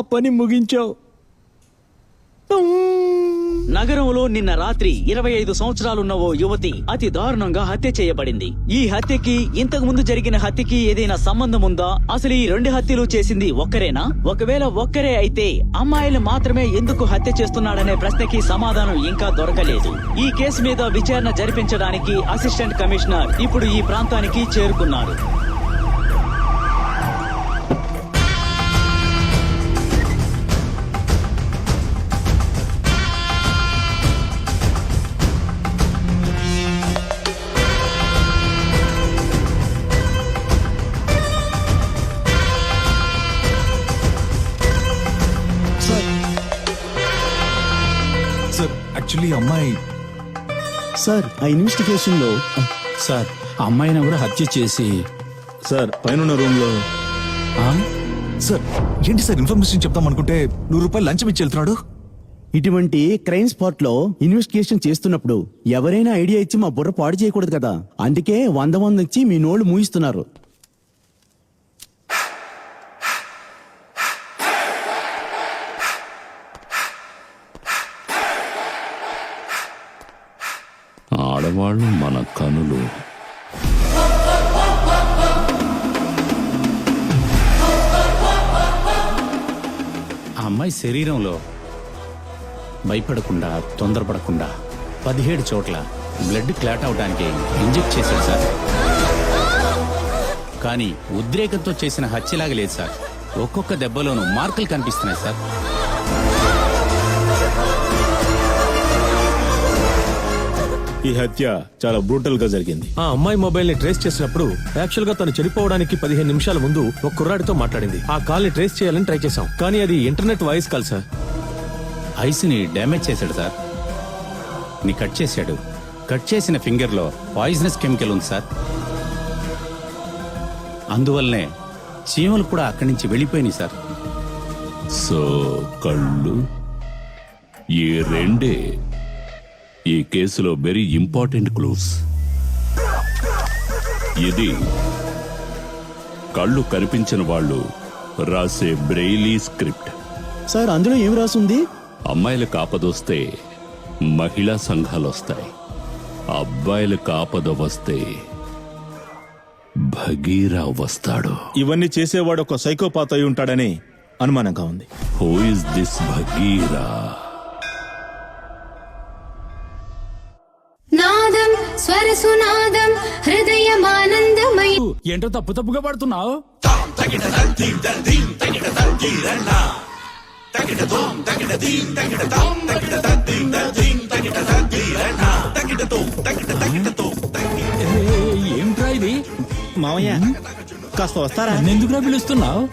ఆ పని ముగించావు. నగరంలో నిన్న రాత్రి ఇరవై ఐదు సంవత్సరాలున్న ఓ యువతి అతి దారుణంగా హత్య చేయబడింది. ఈ హత్యకి ఇంతకు ముందు జరిగిన హత్యకి ఏదైనా సంబంధం ఉందా? అసలు ఈ రెండు హత్యలు చేసింది ఒక్కరేనా? ఒకవేళ ఒక్కరే అయితే అమ్మాయిలు మాత్రమే ఎందుకు హత్య చేస్తున్నాడనే ప్రశ్నకి సమాధానం ఇంకా దొరకలేదు. ఈ కేసు మీద విచారణ జరిపించడానికి అసిస్టెంట్ కమిషనర్ ఇప్పుడు ఈ ప్రాంతానికి చేరుకున్నారు. యాక్చువల్లీ అమ్మాయి సార్ ఆ ఇన్వెస్టిగేషన్లో సార్ ఆ అమ్మాయిని ఎవరు హత్య చేసి సార్ పైన రూమ్లో ఆ? సార్ ఏంటి సార్ ఇన్ఫర్మేషన్ చెప్తాం అనుకుంటే నూరు రూపాయలు లంచం ఇచ్చి వెళ్తున్నాడు? ఇటువంటి క్రైమ్ స్పాట్లో ఇన్వెస్టిగేషన్ చేస్తున్నప్పుడు ఎవరైనా ఐడియా ఇచ్చి మా బుర్ర పాడు చేయకూడదు కదా. అందుకే వంద వంద ఇచ్చి మీ నోళ్ళు మూయిస్తున్నారు. ఆడవాళ్ళు మన కనులు. ఆ అమ్మాయి శరీరంలో భయపడకుండా తొందరపడకుండా పదిహేడు చోట్ల బ్లడ్ క్లాట్ అవడానికి ఇంజెక్ట్ చేశాడు సార్. కానీ ఉద్రేకంతో చేసిన హత్యలాగా లేదు సార్. ఒక్కొక్క దెబ్బలోనూ మార్కులు కనిపిస్తున్నాయి సార్. ఈ హత్య చాలా బ్రూటల్గా జరిగింది. ఆ అమ్మాయి మొబైల్ని ట్రేస్ చేసినప్పుడు యాక్చువల్గా తను చనిపోవడానికి పదిహేను నిమిషాల ముందు ఒక కుర్రాడితో మాట్లాడింది. ఆ కాల్ని ట్రేస్ చేయాలని ట్రై చేశాం. కానీ అది ఇంటర్నెట్ వాయిస్ కాల్ సార్. ఐస్ని డ్యామేజ్ చేశాడు సార్. ని కట్ చేశాడు. కట్ చేసిన ఫింగర్లో పాయిజనస్ కెమికల్ ఉంది సార్. అందువల్లనే చీమలు కూడా అక్కడి నుంచి వెళ్ళిపోయినాయి సార్. సో కళ్ళు ఈ రెండే ఈ కేసులో వెరీ ఇంపార్టెంట్ క్లూస్. ఇది కళ్ళు కనిపించిన వాళ్ళు రాసే బ్రెయిలీ స్క్రిప్ట్. సార్ అందులో ఏం రాసుంది? అమ్మాయిలకు ఆపదొస్తే మహిళా సంఘాలు వస్తాయి అబ్బాయిలకు ఆపద వస్తే భగీరా వస్తాడు. ఇవన్నీ చేసేవాడు ఒక సైకోపాత్ అయి ఉంటాడని అనుమానంగా ఉంది. Who is this Bhagira? స్వరసునాదం హృదయమానందమై. ఏంటో తప్పు తప్పుగా పడుతున్నావు? ఏంట్రా ఇది? మామయ్య కాస్త వస్తారా? ఎందుకురా పిలుస్తున్నావు?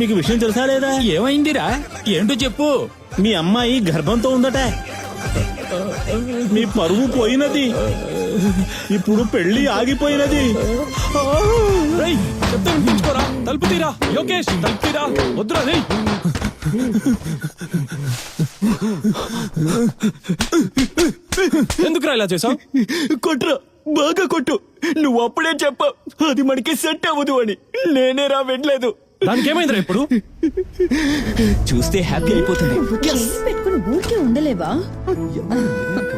మీకు విషయం తెలుసా లేదా? ఏమైందిరా? ఏంటో చెప్పు. మీ అమ్మాయి గర్భంతో ఉందట. మీ పరువు పోయినది. ఇప్పుడు పెళ్ళి ఆగిపోయినది. తలుపు తీరా. యోగేష్ తలుపు తీరా. వద్దురా రేయ్. ఎందుకురా ఇలా చేసావు కొట్రా బాగా కొట్టు. నువ్వు అప్పుడే చెప్పావు అది మనకి సెట్ అవ్వదు అని. నేనే రా వెళ్ళలేదు దానికి ఏమైందిరా ఇప్పుడు? చూస్తే హ్యాపీ అయిపోతుంది. పెట్టుకుని ఊరికే ఉండలేవా?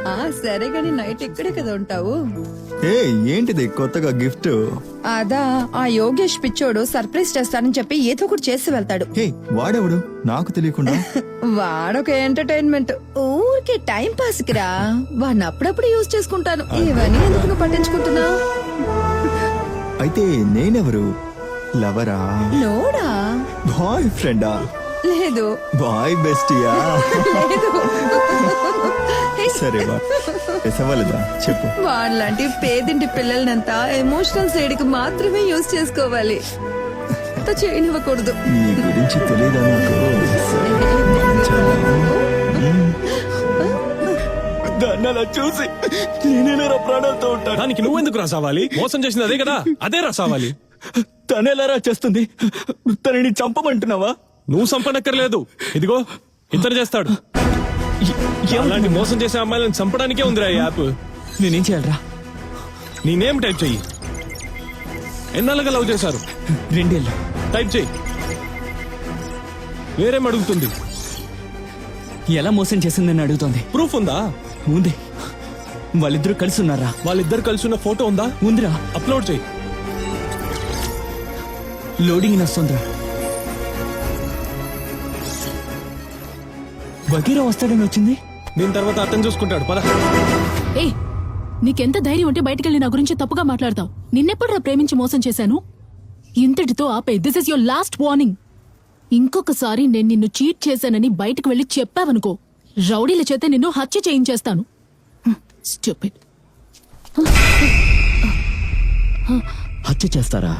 ఆ సరే గాని నైట్ ఇక్కడే కదా ఉంటావు. ఏ ఏంటిది కొత్తగా గిఫ్ట్? అదా ఆ యోగేష్ పిచ్చోడు సర్ప్రైజ్ చేస్తానని చెప్పి ఏదో ఒకటి చేసి వెళ్తాడు. హే వాడెవడు? నాకు తెలియకుండా. వాడొక ఎంటర్టైన్మెంట్. ఊరికే టైం పాస్కి రా. వాడిని అప్పుడప్పుడు యూజ్ చేసుకుంటాను. ఇవన్నీ ఎందుకు పట్టించుకుంటున్నావు? అయితే నేనెవరు? లవరా? లోడా? బాయ్ ఫ్రెండా. లేదు. బాయ్ బెస్టియా. లేదు. సరే వా ఎసవలదా చెప్పు. వాళ్ళంటి పేదింటి పిల్లలనంతా ఎమోషనల్ సైడ్కి మాత్రమే యూజ్ చేసుకోవాలి. అంత చేయనివ్వకూడదు. నీ గురించి తెలియదా నాకు? దాన్ని అలా చూసి నేనేనా ప్రాణాలతో ఉంటాను దానికి నువ్వెందుకు రాసావాలి మోసం చేసింది అదే కదా. అదే రాసావాలి తనెలా చేస్తుంది? తనని చంపమంటున్నావా? నువ్వు సంపనక్కర్లేదు ఇదిగో ఇతను చేస్తాడు. అలాంటి మోసం చేసే అమ్మాయిలను చంపడానికే ఉందిరా ఈ యాప్. నేనేం చేయాలరా? నీ నేమ్ టైప్ చెయ్యి. ఎన్నాళ్ళుగా లవ్ చేశారు? రెండేళ్ళు. టైప్ చెయ్యి. వేరేం అడుగుతుంది? ఎలా మోసం చేసిందని అడుగుతోంది. ప్రూఫ్ ఉందా? ఉంది వాళ్ళిద్దరూ కలిసి ఉన్నారా? వాళ్ళిద్దరు కలిసి ఉన్న ఫోటో ఉందా? ఉందిరా. అప్లోడ్ చేయి లోడింగ్ వస్తుందిరా బకీరా వస్తాడని వచ్చింది? దీని తర్వాత అతను చూసుకుంటాడు పద. ఏ నీకెంత ధైర్యం ఉంటే బయటకెళ్ళి నా గురించి తప్పుగా మాట్లాడతావు? నిన్నెప్పుడు ప్రేమించి మోసం చేశాను? ఇంతటితో ఆపే this is your last warning ఇంకొకసారి నేను నిన్ను చీట్ చేశానని బయటకు వెళ్ళి చెప్పావనుకో రౌడీల చేత నిన్ను హత్య చేయించేస్తాను. స్టూపిడ్ హత్య చేస్తారా?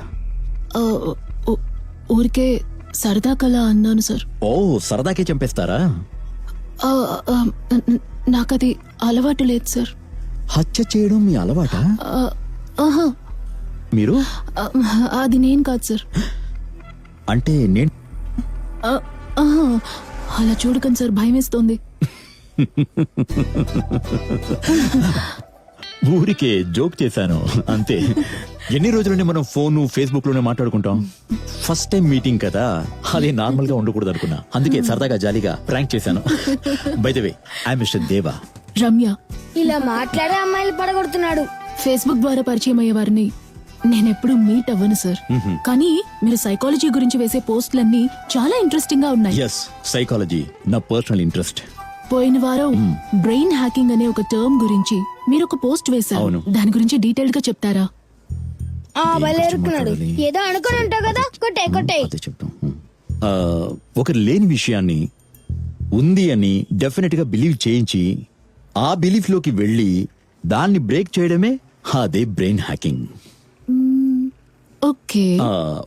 ఊరికే సరదా కలా అన్నాను సార్. ఓ సరదాకే చంపేస్తారా? ఆ, ఆ, న- నాకది అలవాటు లేదు సార్. హత్య చేయడం మీ అలవాట? ఆ, ఆహా. మీరు? ఆ, అది నేను కాదు సార్. అంటే నేను? ఆ, ఆహా, అలా చూడకండి సార్ భయం వేస్తోంది. ఊరికే జోక్ చేశాను అంతే. ఎన్ని రోజులని మనం ఫోన్ ఫేస్బుక్లోనే మాట్లాడుకుంటాం? ఫస్ట్ టైం మీటింగ్ కదా అదే నార్మల్గా ఉండకూడదు అనుకున్నా. అందుకే సరదాగా జాలీగా ప్రాంక్ చేశాను. By the way I mister Deva Ramya. ఇలా మాట్లాడే అమ్మాయిలు పడగొడుతున్నాడు. ఫేస్బుక్ ద్వారా పరిచయం అయ్యే వారిని నేనెప్పుడు మీట్ అవ్వను సార్. కానీ మీరు సైకాలజీ గురించి వేసే పోస్టులన్నీ చాలా ఇంట్రెస్టింగ్గా ఉన్నాయి. ఎస్ సైకాలజీ నా పర్సనల్ ఇంట్రెస్ట్ పోయిన వారం బ్రెయిన్ హ్యాకింగ్ అనే ఒక టర్మ్ గురించి మీరు ఒక పోస్ట్ వేశారు. దాని గురించి డీటెయిల్డ్గా చెప్తారా? ఆ భలే మాట్లాడాలి? ఏదో అనుకుని ఉంటావు కదా కొట్టే కొట్టే. అదే చెప్తాం ఆ, ఒకరు లేని విషయాన్ని ఉంది అని డెఫినెట్గా బిలీవ్ చేయించి ఆ బిలీఫ్లోకి వెళ్ళి దాన్ని బ్రేక్ చేయడమే అదే brain hacking. Okay.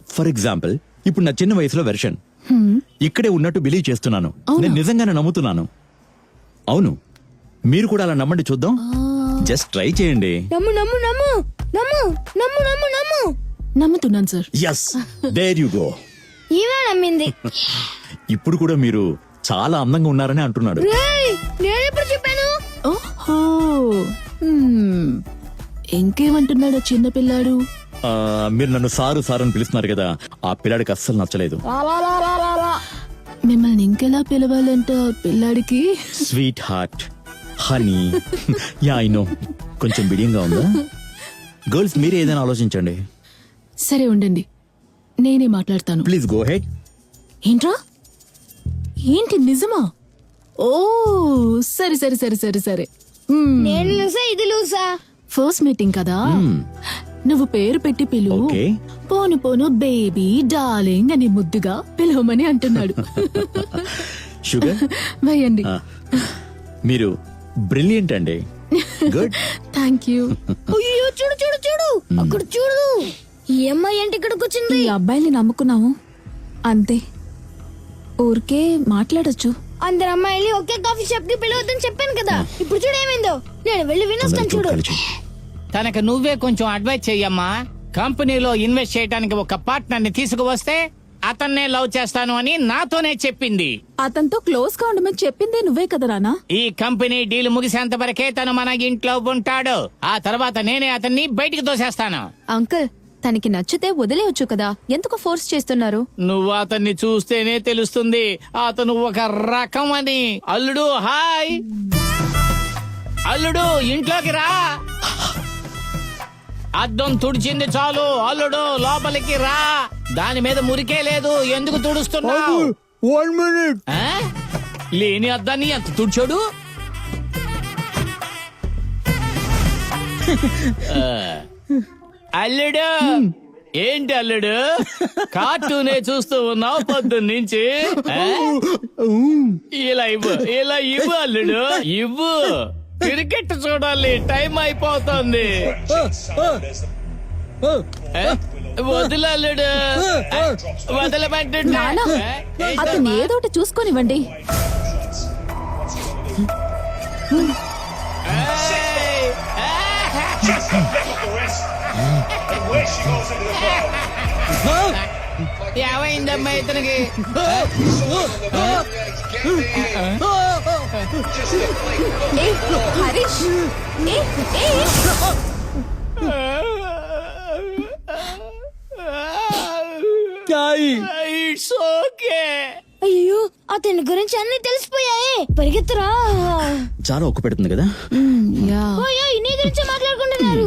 For example ఇప్పుడు నా చిన్న వయసులో వెర్షన్. ఇక్కడే ఉన్నట్టు బిలీవ్ చేస్తున్నాను. నేను నిజంగానే నమ్ముతున్నాను. అవును. మీరు కూడా అలా నమ్మండి చూద్దాం. జస్ట్ ట్రై చేయండి. నమ్ము నమ్ము నమ్ము. నమ్ము నమ్ము నమ్ము నమ్ము. నమ్ముతున్నాను sir. Yes there you go ఈమె నమ్మింది. ఇప్పుడు కూడా మీరు చాలా అందంగా ఉన్నారని అంటున్నాడు. రేయ్, నేనెప్పుడు చెప్పాను? ఓహో. హ్మ్. ఇంకేమంటున్నాడు ఆ చిన్న పిల్లాడు? ఆ, మీరు నన్ను సారు సారు అని పిలుస్తున్నారు కదా ఆ పిల్లాడికి అస్సలు నచ్చలేదు. లా, లా, లా, లా, లా, లా. మిమ్మల్ని ఇంకెలా పిలవాలంట ఆ పిల్లాడికి? Sweetheart honey ya I know కొంచెం బిడియంగా ఉందా? గర్ల్స్ మీరే ఏదైనా ఆలోచించండి. సరే ఉండండి. నేనే మాట్లాడతాను. Please go ahead. ఏంట్రా? ఏంటి నిజమా? ఓ సరే సరే సరే సరే సరే. మ్మ్. నేను లూసా ఇది లూసా. ఫస్ట్ మీటింగ్ కదా? నువ్వు పేరు పెట్టి పిలువు ఓకే. పోను పోను బేబీ డార్లింగ్ అని ముద్దుగా పిలవమని అంటున్నాడు. షుగర్ వేయండి. మీరు బ్రిలియంట్ అండి. గుడ్ థ్యాంక్ యూ చూడు చూడు చూడు. అక్కడ చూడు. ఈ అమ్మాయి ఏంటి ఇక్కడికి వచ్చింది ఈ అబ్బాయిని నమ్ముకున్నాము అంతే. ఊరికే మాట్లాడొచ్చు. అందరు అమ్మాయిలు ఒకే కాఫీ షాప్కి పిలవద్దని చెప్పాను కదా. ఇప్పుడు చూడు ఏమైందో. నేను వెళ్ళి వినొస్తాను చూడు. తనకు నువ్వే కొంచెం అడ్వైస్ చెయ్యమ్మా. కంపెనీలో ఇన్వెస్ట్ చేయడానికి ఒక పార్ట్నర్ని తీసుకువస్తే అతన్నే లవ్ చేస్తాను అని నాతోనే చెప్పింది. అతనితో క్లోజ్గా ఉండమని చెప్పిందే నువ్వే కదా రానా ఈ కంపెనీ డీల్ ముగిసేంత వరకే తను మన ఇంట్లో ఉంటాడు. ఆ తర్వాత నేనే అతన్ని బయటికి తోసేస్తాను. అంకుల్ తనకి నచ్చితే వదిలేయొచ్చు కదా? ఎందుకు ఫోర్స్ చేస్తున్నారు? నువ్వు అతన్ని చూస్తేనే తెలుస్తుంది. అతను ఒక రకం అని అల్లుడు హాయ్. అల్లుడు ఇంట్లోకి రా. అద్దం తుడిచింది చాలు. అల్లుడు లోపలికి రా. దాని మీద మురికే లేదు. ఎందుకు తుడుస్తున్నావు? One minute? లేని అద్దాన్ని ఎంత తుడిచాడు. అల్లుడు ఏంటి అల్లుడు? కార్టూనే చూస్తూ ఉన్నావు పొద్దున్న నుంచి? ఇలా ఇవ్వు ఇలా ఇవ్వు అల్లుడు ఇవ్వు. క్రికెట్ చూడాలి టైం అయిపోతుంది. వదిలాలేడు. వదలమంటే అతను ఏదోటి చూసుకొనివ్వండి. ఏమైందమ్మా ఇతనికి? ఏ, హరీష్ ఏ, ఏ, ఇట్స్ ఓకే అయ్యో అతని గురించి అన్ని తెలిసిపోయాయి. పరిగెత్తరా. చాలా ఒక్క పెడుతుంది కదా? యా. ఓయ్ ఓయ్, నీ గురించి మాట్లాడుకుంటున్నారు.